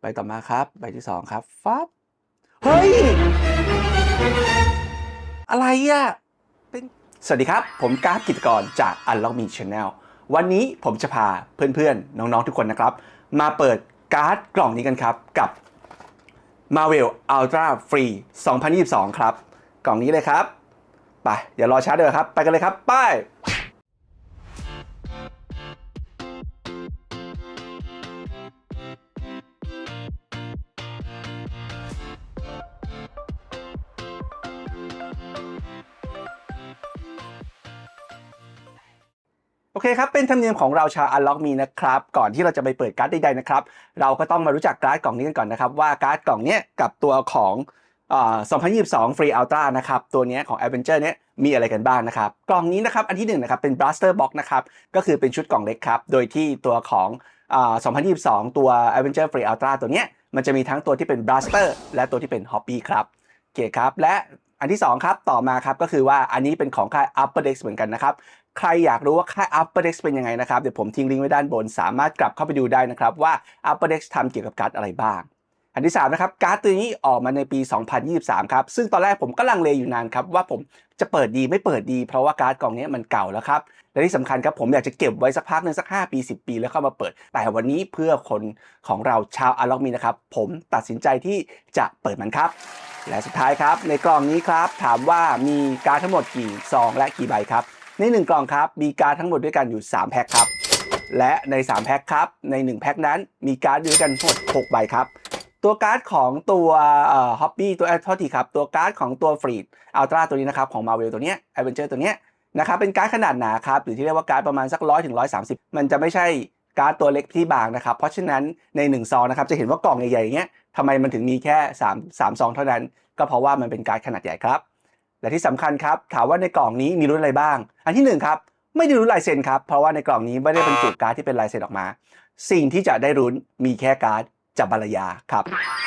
ใบต่อมาครับ ใบที่สองครับฟับเฮ้ย อะไรอะเป็นสวัสดีครับ ผมกราฟกิจกรจาก Unlock Me Channel วันนี้ผมจะพาเพื่อนๆ น้องๆทุกคนนะครับ มาเปิดการ์ดกล่องนี้กันครับ กับ Marvel Ultra Free 2022 ครับ กล่องนี้เลยครับ ไปอย่ารอช้าเด้อครับ ไปกันเลยครับ ไป อเคครับ เป็นธรรมเนียมของเราชาว Unlock Me นะครับ ก่อนที่เราจะไปเปิดการ์ดใดๆนะครับ เราก็ต้องมารู้จักการ์ดกล่องนี้กันก่อนนะครับ ว่าการ์ดกล่องเนี้ยกับตัวของอ2022 Free Ultra นะครับ ตัวเนี้ยของ Adventure เนี้ยมีอะไรกันบ้างนะครับ กล่องนี้นะครับ อันที่หนึ่งนะครับเป็น Blaster Box นะครับ ก็คือเป็นชุดกล่องเล็กครับ โดยที่ตัวของอ2022 ตัว Adventure Free Ultra ตัวเนี้ยมันจะมีทั้งตัวที่เป็น Blaster และตัวที่เป็น Hobby ครับโอเคครับ และอันที่ 2 ครับ ต่อมาครับ ก็คือว่าอันนี้เป็นของค่าย Upper Deck เหมือนกันนะครับ ใครอยากรู้ว่าค่าย Upper Deck เป็นยังไงนะครับ เดี๋ยวผมทิ้งลิงก์ไว้ด้านบน สามารถกลับเข้าไปดูได้นะครับว่า Upper Deck ทำเกี่ยวกับการ์ดอะไรบ้าง อันที่3นะครับการ์ดตัวนี้ออกมาในปี 2023 ครับ ซึ่งตอนแรกผมก็ลังเลอยู่นานครับว่าผมจะเปิดดีไม่เปิดดี เพราะว่าการ์ดกล่องนี้มันเก่าแล้วครับ และที่สำคัญครับผมอยากจะเก็บไว้สักพักหนึ่งสัก 5 ปี 10 ปีแล้วเข้ามาเปิด แต่วันนี้เพื่อคนของเราชาวอาล็อกมีนะครับผมตัดสินใจที่จะเปิดมันครับและสุดท้ายครับในกล่องนี้ครับถามว่ามีการ์ดทั้งหมดกี่ซองและกี่ใบครับ ใน 1 กล่องครับ มีการ์ดทั้งหมดด้วยกันอยู่ 3 แพ็คครับ และใน 3 แพ็คครับ ใน 1 แพ็คนั้นมีการ์ดด้วยกันทั้งหมด6ใบครับ ตัวการ์ดของตัวฮอปปี้ตัวแอดโทษทีครับ ตัวการ์ดของตัวฟรีดอัลตร้าตัวนี้นะครับ ของมาเวลตัวเนี้ยแอเวนเจอร์ตัวเนี้ยนะครับเป็นการ์ดขนาดหนาครับหรือที่เรียกว่าการ์ดประมาณสักร้อยถึงร้อยสามสิบมันจะไม่ใช่การ์ดตัวเล็กที่บางนะครับ เพราะฉะนั้นใน1ซองนะครับจะเห็นว่ากล่องใหญ่ๆอย่างเงี้ยทำไมมันถึงมีแค่3 3ซองเท่านั้น ก็เพราะว่ามันเป็นการ์ดขนาดใหญ่ครับ และที่สำคัญครับถามว่าในกล่องนี้มีรุ่นอะไรบ้าง อันที่หนึ่งครับไม่ได้รุ่นลายเซ็นครับ เพราะว่าในกล่องนี้ไม่ได้บรรจุการ์ดที่เป็นลายเซ็นออกมา สิ่งที่จะได้รุ่นมีแค่การ์ดจับบารยาครับ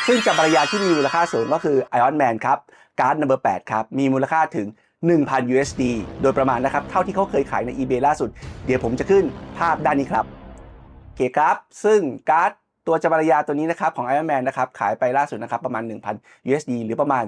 ซึ่งจับบารยาที่มีมูลค่าสูงก็คือ Iron Man ครับ การ์ด number 8ครับ มีมูลค่าถึง 1,000 USD โดยประมาณนะครับ เท่าที่เขาเคยขายใน eBay ล่าสุด เดี๋ยวผมจะขึ้นภาพด้านนี้ครับโอเคครับ ซึ่งการ์ดตัวจับบารยาตัวนี้นะครับของ Iron Man นะครับขายไปล่าสุดนะครับประมาณ 1,000 USD หรือประมาณ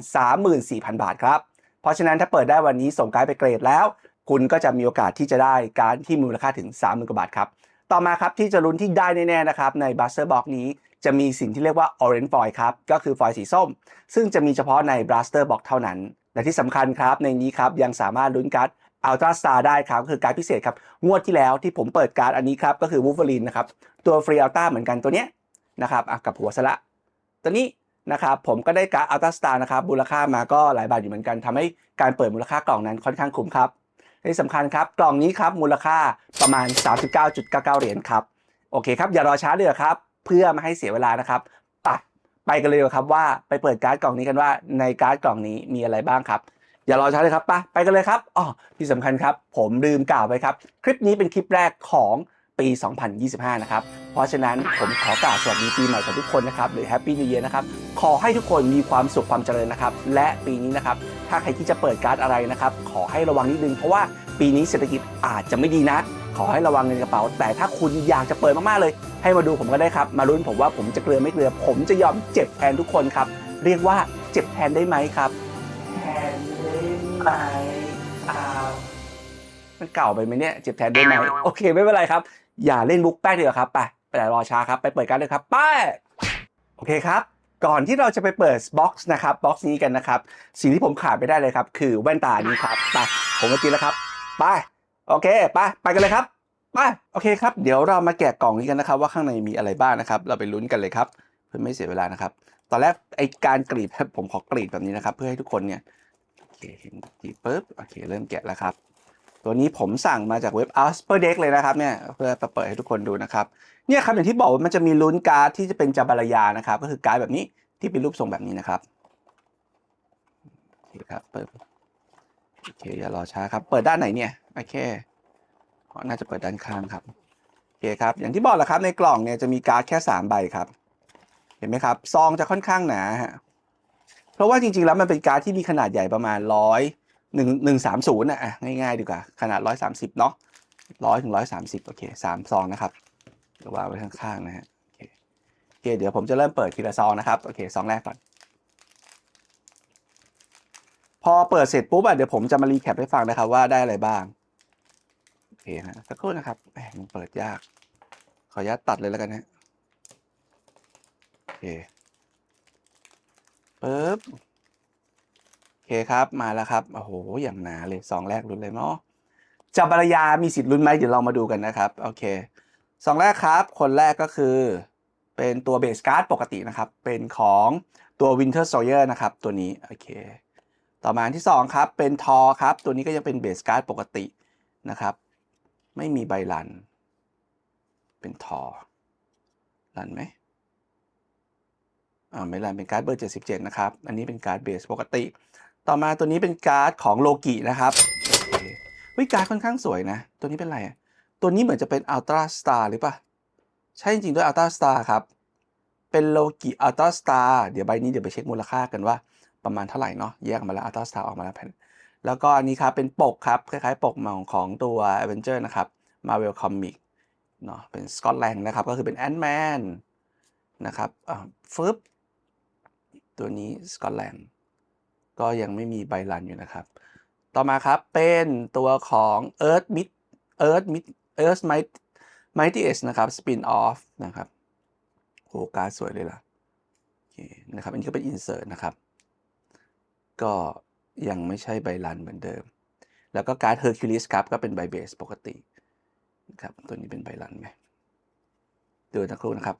34,000 บาทครับ เพราะฉะนั้นถ้าเปิดได้วันนี้ส่งการ์ดไปเกรดแล้ว คุณก็จะมีโอกาสที่จะได้การดที่มูลค่าถึง 30,000กว่าบาทครับ ต่อมาครับที่จะลุ้นที่ได้แน่ๆนะครับใน Buster Box นี้จะมีสิ่งที่เรียกว่า Orange Foil ครับ ก็คือฟอยล์สีส้ม ซึ่งจะมีเฉพาะใน Blaster Box เท่านั้น และที่สำคัญครับ ในนี้ครับ ยังสามารถลุ้นการ์ด Ultra Star ได้ครับก็คือการ์ดพิเศษครับ งวดที่แล้วที่ผมเปิดการ์ดอันนี้ครับ ก็คือ Wolverine นะครับ ตัว Free Ultra เหมือนกันตัวเนี้ยนะครับกับหัวสละ ตัวนี้ นะครับผมก็ได้การ์ด Ultra Star นะครับมูลค่ามาก็หลายบาทอยู่เหมือนกันทำให้การเปิดมูลค่ากล่องนั้นค่อนข้างคุ้มครับที่สำคัญครับกล่องนี้ครับมูลค่าประมาณ 39.99 เหรียญครับโอเคครับอย่ารอช้าเลยครับ เพื่อไม่ให้เสียเวลานะครับไปไปกันเลยครับว่าไปเปิดการ์ดกล่องนี้กันว่าในการ์ดกล่องนี้มีอะไรบ้างครับอย่ารอช้าเลยครับไปไปกันเลยครับอ๋อที่สำคัญครับ ผมลืมกล่าวไปครับ คลิปนี้เป็นคลิปแรกของ ปี 2025 นะครับ เพราะฉะนั้นผมขอกล่าวสวัสดีปีใหม่กับทุกคนนะครับ หรือแฮปปี้นิว e ย r นะครับ ขอให้ทุกคนมีความสุขความเจริญนะครับ และปีนี้นะครับ ถ้าใครที่จะเปิดการ์ดอะไรนะครับ ขอให้ระวังนิดนึง เพราะว่าปีนี้เศรษฐกิจอาจจะไม่ดีนะขอให้ระวังเงินกระเป๋า แต่ถ้าคุณอยากจะเปิดมากๆเลย ให้มาดูผมก็ได้ครับ มาลุ้นผมว่าผมจะเกลือไม่เกลือ ผมจะยอมเจ็บแทนทุกคนครับ เรียกว่าเจ็บแทนได้ไหมครับ แทนได้ไหม มันเก่าไปไหมเนี่ยเจ็บแทนได้ไหมโอเคไม่เป็นไรครับ อย่าเล่นบุ๊กแป๊กเดียวาครับไปไปรอช้าครับไปเปิดกันเลยครับไปโอเคครับ ก่อนที่เราจะไปเปิดบ็อกซ์นะครับบ็อกซ์นี้กันนะครับ สิ่งที่ผมขาดไม่ได้เลยครับ คือแว่นตานี้ครับไปผมมาตีแล้วครับไปโอเคไปไปกันเลยครับไปโอเคครับ เดี๋ยวเรามาแกะกล่องนี้กันนะครับ ว่าข้างในมีอะไรบ้างนะครับ เราไปลุ้นกันเลยครับ เพื่อไม่เสียเวลานะครับ ตอนแรกไอการกรีดผมขอกรีดแบบนี้นะครับ เพื่อให้ทุกคนเนี่ยโอเคเห็นกรีดปุ๊บโอเค เริ่มแกะแล้วครับ ตัวนี้ผมสั่งมาจากเว็บ a s p e r Deck เลยนะครับเนี่ยเพื่อเปิดให้ทุกคนดูนะครับเนี่ยครับอย่างที่บอกว่ามันจะมีลุ้นการ์ดที่จะเป็นจาบารยานะครับก็คือการ์ดแบบนี้ที่เป็นรูปทรงแบบนี้นะครับโอเคครับเปิดโอเคอย่ารอช้าครับ เปิดด้านไหนเนี่ยโอเคน่าจะเปิดด้านข้างครับโอเคครับอย่างที่บอกแหละครับในกล่องเนี่ยจะมีการ์ดแค่สามใบครับ เห็นไหมครับซองจะค่อนข้างหนาฮะเพราะว่าจริงๆแล้วมันเป็นการ์ดที่มีขนาดใหญ่ประมาณร้อย หนึ่งหนึ่งสามศูนย์อะง่ายๆดีกว่า ขนาดร้อยสามสิบเนาะร้อยถึงร้อยสามสิบโอเคสามซองนะครับเดี๋ยววางไว้ข้างๆนะฮะโอเคโอเคเดี๋ยวผมจะเริ่มเปิดทีละซองนะครับโอเคซองแรกก่อน พอเปิดเสร็จปุ๊บอะเดี๋ยวผมจะมารีแคปให้ฟังนะครับว่าได้อะไรบ้างโอเคนะสักครู่นะครับแหมมันเปิดยาก ขออนุญาตตัดเลยแล้วกันนะโอเคปึ๊บ โอเคครับมาแล้วครับโอ้โหอย่างหนาเลยซองแรกลุ้นเลยเนาะจับปรยามีสิทธิ์ลุ้นไหมเดี๋ยวเรามาดูกันนะครับโอเคซองแรกครับ คนแรกก็คือ เป็นตัวเบสการ์ดปกตินะครับ เป็นของตัว Winter Soldier นะครับ ตัวนี้โอเค ต่อมาอันที่ 2 ครับ เป็นทอครับ ตัวนี้ก็ยังเป็นเบสการ์ดปกตินะครับ ไม่มีใบลัน เป็นทอลันไหมอ่าไม่ลันเป็นการ์ดเบอร์ 77 นะครับ อันนี้เป็นการ์ดเบสปกติ ต่อมาตัวนี้เป็นการ์ดของโลกินะครับเควิการ์ดค่อนข้างสวยนะ ตัวนี้เป็นอะไร ตัวนี้เหมือนจะเป็นอัลตร้าสตาร์หรือปล่าใช่จริงๆด้วยอัลตร้าสตาร์ครับ เป็นโลกิอัลตร้าสตาร์เดี๋ยวใบนี้เดี๋ยวไปเช็คมูลค่ากันว่าประมาณเท่าไหร่เนาะแยกมาแล้วอัลตร้าสตาร์ออกมาแล้วแผ่นแล้วก็อันนี้ครับเป็นปกครับ คล้ายๆ ปกของของตัว a v e n g e r นะครับ Marvel Comic เนาะเป็นสกอตแลนด์นะครับ ก็คือเป็นแอนด์แมนนะครับอ่าฟึบตัวนี้สกอตแลนด์ ก็ยังไม่มีใบรันอยู่นะครับ ต่อมาครับเป็นตัวของ Earth Mid Earth Mid Earth Might Mighty S นะครับ Spin Off นะครับโหการสวยเลยล่ะโอเคนะครับ อันนี้ก็เป็น Insert นะครับ ก็ยังไม่ใช่ใบรันเหมือนเดิม แล้วก็การ์ด Hercules ครับก็เป็นใบเบสปกตินะครับ ตัวนี้เป็นใบรันไหมดูนะครูนะครับ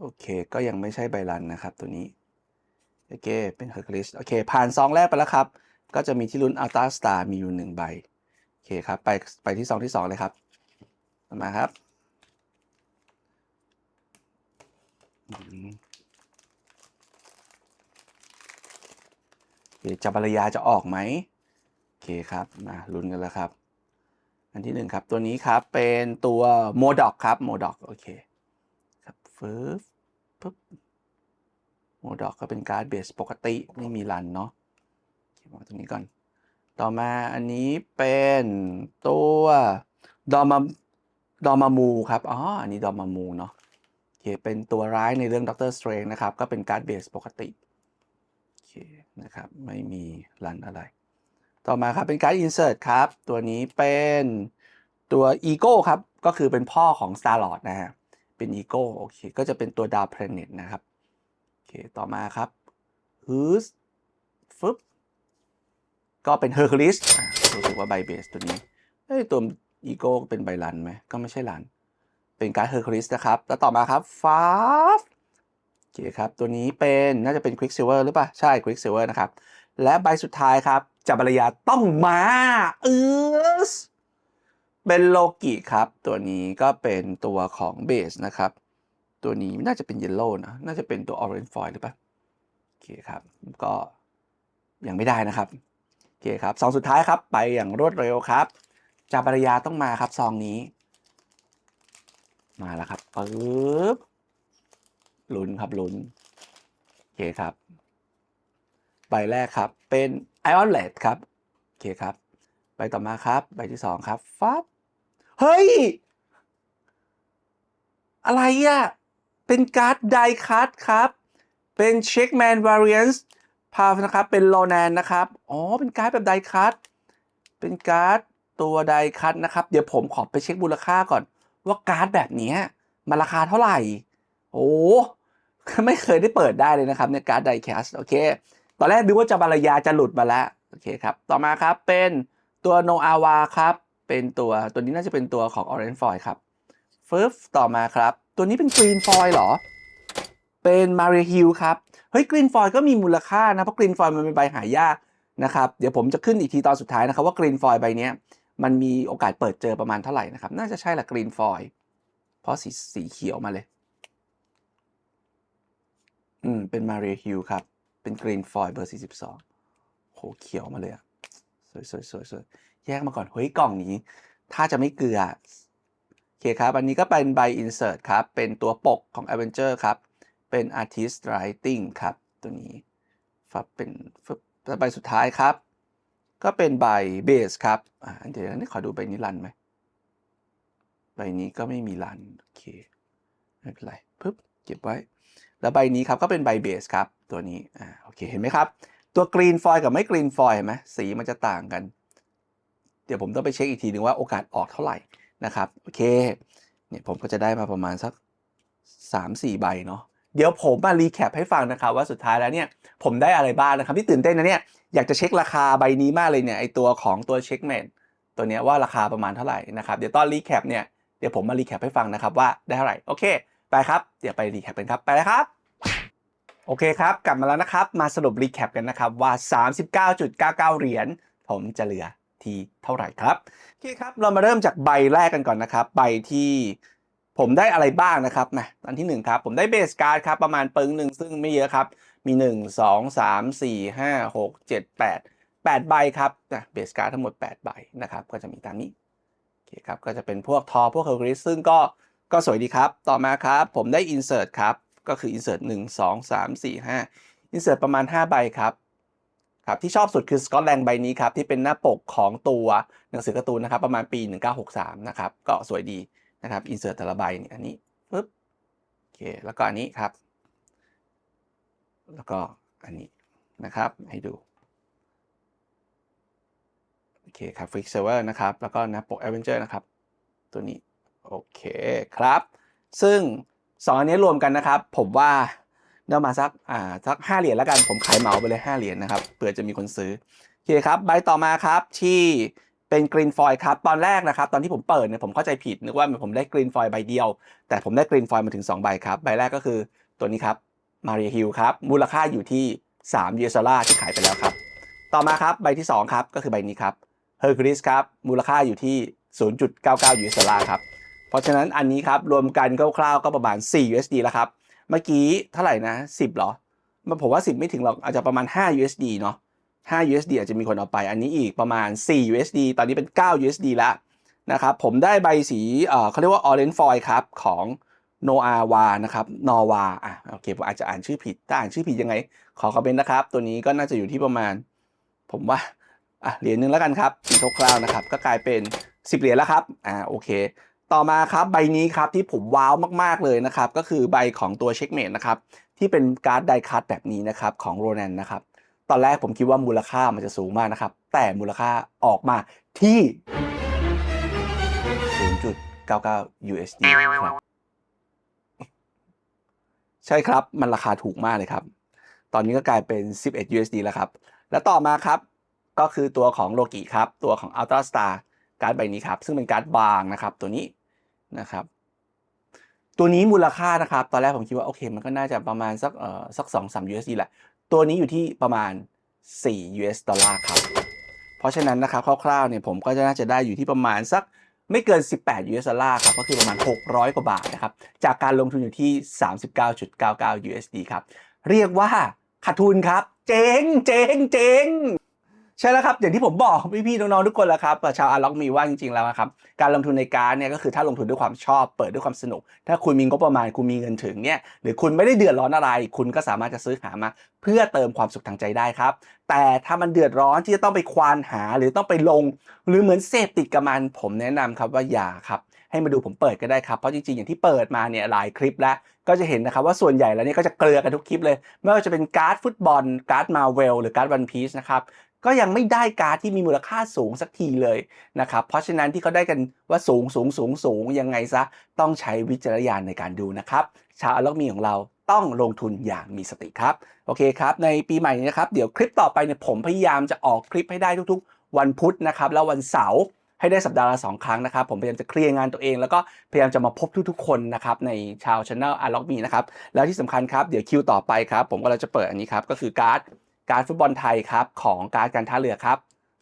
โอเค ก็ยังไม่ใช่ใบรันนะครับตัวนี้ โอเค เป็น Hercules โอเค ผ่านซองแรกไปแล้วครับ ก็จะมีที่ลุ้น Ultra Star มีอยู่หนึ่งใบ โอเคครับ ไปไปที่ซองที่สองเลยครับมาครับโอเคจับปรยาจะออกไหมโอเคครับ มาลุ้นกันแล้วครับ อันที่หนึ่งครับ ตัวนี้ครับ เป็นตัวโมดอกครับ โมดอก โอเค ครับฟืบปึ๊บ โมดอกก็เป็นการ์ดเบสปกติไม่มีรันเนาะโอเควาตรงนี้ก่อน ต่อมาอันนี้เป็นตัวดอมาดอมามูครับอ๋ออันนี้ดอมามูเนาะโอเคเป็นตัวร้ายในเรื่องด็อกเตอร์สเตรนนะครับ ก็เป็นการ์ดเบสปกติโอเคนะครับ ไม่มีรันอะไร ต่อมาครับเป็นการ์ดอินเสิร์ตครับ ตัวนี้เป็นตัวอีโก้ครับ ก็คือเป็นพ่อของ Star Lord นะฮะเป็นอีโก้โอเคก็จะเป็นตัวดาวเพลเน็ตนะครับ อเค ต่อมาครับฮูสฟึบก็เป็นเฮอร์คิวลิสรู้สึกว่าใบเบสตัวนี้เอ้ยตัวอีโก้เป็นใบลันไหมก็ไม่ใช่ลัน เป็นการ์ดเฮอร์คลิสนะครับ แล้วต่อมาครับฟาฟโอเคครับ ตัวนี้เป็นน่าจะเป็นควิกซิเวอร์หรือเปล่า ใช่ควิกซิเวอร์นะครับ และใบสุดท้ายครับ จับรยาต้องมาเออเป็นโลกิครับ ตัวนี้ก็เป็นตัวของเบสนะครับ ตัวนี้น่าจะเป็นเยลโล่นะ น่าจะเป็นตัวออเรนจ์ฟอยหรือเปล่าโอเคครับ ก็ยังไม่ได้นะครับ โอเคครับซองสุดท้ายครับ ไปอย่างรวดเร็วครับ จาบรยาต้องมาครับซองนี้ มาแล้วครับปึ๊บลุ้นครับลุ้น โอเคครับ ใบแรกครับ เป็น Ion l e d ครับ โอเคครับ ใบต่อมาครับ ใบที่สองครับ ฟับ เฮ้ย อะไรอะ่ะ เป็นการ์ดไดคัตครับ เป็นเช็คแมนวาริเอนส์พานะครับ เป็นโลแนนนะครับ อ๋อ เป็นการ์ดแบบไดคัตเป็นการ์ดตัวไดคัตนะครับ เดี๋ยวผมขอไปเช็คมูลค่าก่อน ว่าการ์ดแบบนี้มันราคาเท่าไหร่ โอ้ไม่เคยได้เปิดได้เลยนะครับในการ์ดไดแคสโอเค ตอนแรกดูว่าจะบรรยาจะหลุดมาแล้ว โอเคครับ ต่อมาครับเป็นตัวโนอาวาครับ เป็นตัวตัวนี้น่าจะเป็นตัวของ Orange Foil ครับฟึบต่อมาครับ ตัวนี้เป็น Green Foil เหรอ เป็นมาริฮิลครับ เฮ้ย Green Foil ก็มีมูลค่านะ เพราะ Green Foil มันเป็นใบหายากนะครับ เดี๋ยวผมจะขึ้นอีกทีตอนสุดท้ายนะครับ ว่า Green Foil ใบนี้มันมีโอกาสเปิดเจอประมาณเท่าไหร่นะครับ น่าจะใช่ละ Green Foil เพราะสีสีเขียวมาเลย อืม เป็นมาริฮิลครับ เป็นกรีนฟอยเบอร์ 42โหเขียวมาเลยอะสวยสวยสวยสวยแยกมาก่อน เฮ้ยกล่องนี้ ถ้าจะไม่เกลือ เคครับ อันนี้ก็เป็นใบ insert ครับ เป็นตัวปกของ Avenger ครับ เป็น artist writing ครับ ตัวนี้ฟับเป็นฟับแล้วใบสุดท้ายครับ ก็เป็นใบ base ครับอ่าเดี๋ยวนี้ขอดูใบนี้รันไหมใบนี้ก็ไม่มีรัน โอเค ไม่เป็นไรปึ๊บ เก็บไว้ แล้วใบนี้ครับก็เป็นใบเบสครับ ตัวนี้ อ่า โอเค เห็นไหมครับ ตัวกรีนฟอยกับไม่กรีนฟอยเห็นไหมสีมันจะต่างกัน เดี๋ยวผมต้องไปเช็คอีกทีหนึ่งว่าโอกาสออกเท่าไหร่ นะครับโอเคเนี่ยผมก็จะได้มาประมาณสัก 3-4 ใบเนาะเดี๋ยวผมมารีแคปให้ฟังนะครับว่าสุดท้ายแล้วเนี่ยผมได้อะไรบ้างนะครับที่ตื่นเต้นนะเนี่ยอยากจะเช็คราคาใบนี้มากเลยเนี่ยไอตัวของตัวเช็คเมนตัวเนี้ยว่าราคาประมาณเท่าไหร่นะครับเดี๋ยวตอนรีแคปเนี่ยเดี๋ยวผมมารีแคปให้ฟังนะครับว่าได้เท่าไหร่โอเค ไปครับเดี๋ยวไปรีแคปกันครับไปเลยครับโอเคครับกลับมาแล้วนะครับมาสรุปรีแคปกันนะครับว่า 39.99 เหรียญผมจะเหลือ ที่เท่าไหร่ครับโอเคครับเรามาเริ่มจากใบแรกกันก่อนนะครับ ใบที่ผมได้อะไรบ้างนะครับนะอันที่1ครับผมได้เบสการ์ดครับประมาณปึ้งหนึ่งซึ่งไม่เยอะครับ มี 1 2 3 4 5 6 7 8 8 ใบครับนะเบสการ์ดทั้งหมด 8 ใบนะครับก็จะมีตามนี้โอเคครับก็จะเป็นพวกทอพวกเฮอร์กริสซึ่งก็ก็สวยดีครับ ต่อมาครับผมได้ insert ครับ ก็คือ insert 1 2 3 4 5 insert ประมาณ 5 ใบครับ ครับที่ชอบสุดคือ Scotland ใบนี้ครับที่เป็นหน้าปกของตัวหนังสือการ์ตูนนะครับประมาณปี 1963 นะครับก็สวยดีนะครับ insert แต่ละใบนี่อันนี้ปึ๊บโอเคแล้วก็อันนี้ครับ แล้วก็อันนี้นะครับให้ดูโอเคครับ f i x s e r v e r นะครับ แล้วก็หน้าปก Avenger นะครับ ตัวนี้โอเคครับ ซึ่ง2อันนี้รวมกันนะครับ ผมว่า ได้มาสักอ่าสัก5เหรียญแล้วกันผมขายเหมาไปเลย5เหรียญนะครับเผื่อจะมีคนซื้อโอเคครับใบต่อมาครับที่เป็นกรีนฟอยครับตอนแรกนะครับตอนที่ผมเปิดเนี่ยผมเข้าใจผิดนึกว่าผมได้กรีนฟอยใบเดียว แต่ผมได้กรีนฟอยมาถึง2ใบครับใบแรกก็คือตัวนี้ครับมาเรียฮิลครับมูลค่าอยู่ที่3 US ดอลลาร์ที่ขายไปแล้วครับต่อมาครับใบที่2ครับก็คือใบนี้ครับเฮอร์กริสครับมูลค่าอยู่ที่ 0.99 US ดอลลาร์ครับเพราะฉะนั้นอันนี้ครับรวมกันคร่าวๆก็ประมาณ4 USD แล้วครับ เมื่อกี้เท่าไหร่นะ 10เหรอมันผมว่า 10 ไม่ถึงหรอกอาจจะประมาณ 5 USD เนาะ5 USD อาจจะมีคนเอาไป อันนี้อีกประมาณ 4 USD ตอนนี้เป็น 9 USD แล้วนะครับผมได้ใบสีเขาเรียกว่า Orange Foil ครับของโนอาวานะครับนอวาอะโอเคผมอาจจะอ่านชื่อผิดถ้าอ่านชื่อผิดยังไง ขอคอมเมนต์นะครับ ตัวนี้ก็น่าจะอยู่ที่ประมาณ ผมว่าอะเหรียญหนึ่งแล้วกันครับสีคร่าวๆนะครับ ก็กลายเป็น 10 เหรียญแล้วครับอ่าโอเค ต่อมาครับใบนี้ครับที่ผมว้าวมากๆเลยนะครับ ก็คือใบของตัวเช็คเมดนะครับที่เป็นการ์ดไดคัตแบบนี้นะครับของโรนันนะครับตอนแรกผมคิดว่ามูลค่ามันจะสูงมากนะครับ แต่มูลค่าออกมาที่ 0.99 USD ครับใช่ครับ มันราคาถูกมากเลยครับ ตอนนี้ก็กลายเป็น 11 USD แล้วครับ แล้วต่อมาครับ ก็คือตัวของโลกิครับ ตัวของ Ultra Star การ์ดใบนี้ครับ ซึ่งเป็นการ์ดบางนะครับ ตัวนี้ นะครับ ตัวนี้มูลค่านะครับ ตอนแรกผมคิดว่าโอเค มันก็น่าจะประมาณสักเอ่อสัก2 3 USD แหละ ตัวนี้อยู่ที่ประมาณ 4 US ดอลลาร์ครับ เพราะฉะนั้นนะครับคร่าวๆเนี่ยผมก็จะน่าจะได้อยู่ที่ประมาณสักไม่เกิน 18 US ดอลลาร์ครับก็คือประมาณ 600 กว่าบาทนะครับ จากการลงทุนอยู่ที่ 39.99 USD ครับ เรียกว่าขาดทุนครับ เจ๊งเจ๊งเจ๊ง ใช่แล้วครับ อย่างที่ผมบอกพี่ๆน้องๆทุกคนแล้วครับชาวอาร์ล็อกมีว่าจริงๆแล้วนะครับการลงทุนในการเนี่ยก็คือถ้าลงทุนด้วยความชอบเปิดด้วยความสนุก ถ้าคุณมีงบประมาณคุณมีเงินถึงเนี่ยหรือคุณไม่ได้เดือดร้อนอะไร คุณก็สามารถจะซื้อหามา เพื่อเติมความสุขทางใจได้ครับ แต่ถ้ามันเดือดร้อนที่จะต้องไปควานหาหรือต้องไปลง หรือเหมือนเสพติดกับมันผมแนะนำครับว่าอย่าครับให้มาดูผมเปิดก็ได้ครับ เพราะจริงๆ อย่างที่เปิดมาเนี่ยหลายคลิปแล้ว ก็จะเห็นนะครับว่าส่วนใหญ่แล้วเนี่ยก็จะเกลือกันทุกคลิปเลย ไม่ว่าจะเป็นการ์ดฟุตบอล การ์ดมาเวลหรือการ์ดวันพีซนะครับ ก็ยังไม่ได้การ์ดที่มีมูลค่าสูงสักทีเลยนะครับเพราะฉะนั้นที่เขาได้กันว่าสูงสูงสูงสูงยังไงซะต้องใช้วิจารณญาณในการดูนะครับชาวอล็อกมีของเราต้องลงทุนอย่างมีสติครับโอเคครับในปีใหม่นี้นะครับเดี๋ยวคลิปต่อไปเนี่ยผมพยายามจะออกคลิปให้ได้ทุกๆ วันพุธนะครับแล้ววันเสาร์ให้ได้สัปดาห์ละสองครั้งนะครับ ผมพยายามจะเคลียร์งานตัวเอง แล้วก็พยายามจะมาพบทุกๆคนนะครับในชาวช anel อาร์ล็อกมีนะครับแล้วที่สำคัญครับเดี๋ยวคิวต่อไปครับผมก็เราจะเปิดอันนี้ครับก็คือการ์ด การ์ดฟุตบอลไทยครับของการ์ดการท่าเรือครับ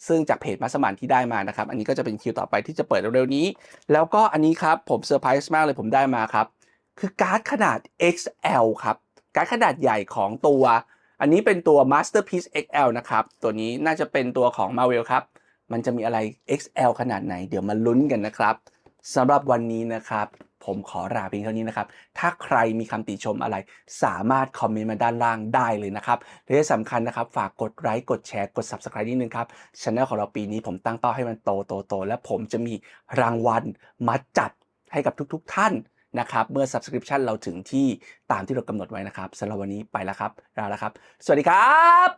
ซึ่งจากเพจมัสมันที่ได้มานะครับ อันนี้ก็จะเป็นคิวต่อไปที่จะเปิดเร็วๆนี้ แล้วก็อันนี้ครับผมเซอร์ไพรส์มากเลยผมได้มาครับ คือการ์ดขนาด XL ครับ การ์ดขนาดใหญ่ของตัว อันนี้เป็นตัว Masterpiece XL นะครับ ตัวนี้น่าจะเป็นตัวของ Marvel ครับ มันจะมีอะไร XL ขนาดไหน เดี๋ยวมาลุ้นกันนะครับสำหรับวันนี้นะครับ ผมขอลาเพียงเท่านี้นะครับ ถ้าใครมีคำติชมอะไร สามารถคอมเมนต์มาด้านล่างได้เลยนะครับ และที่สำคัญนะครับ ฝากกดไลค์ กดแชร์ กด Subscribe นิดนึงครับช anel ของเราปีนี้ผมตั้งเป้าให้มันโตโตโต และผมจะมีรางวัลมาจัดให้กับทุก ๆ ท่านนะครับ เมื่อ subscription เราถึงที่ตามที่เรากำหนดไว้นะครับสำหรับวันนี้ไปแล้วครับลาแล้วครับ สวัสดีครับ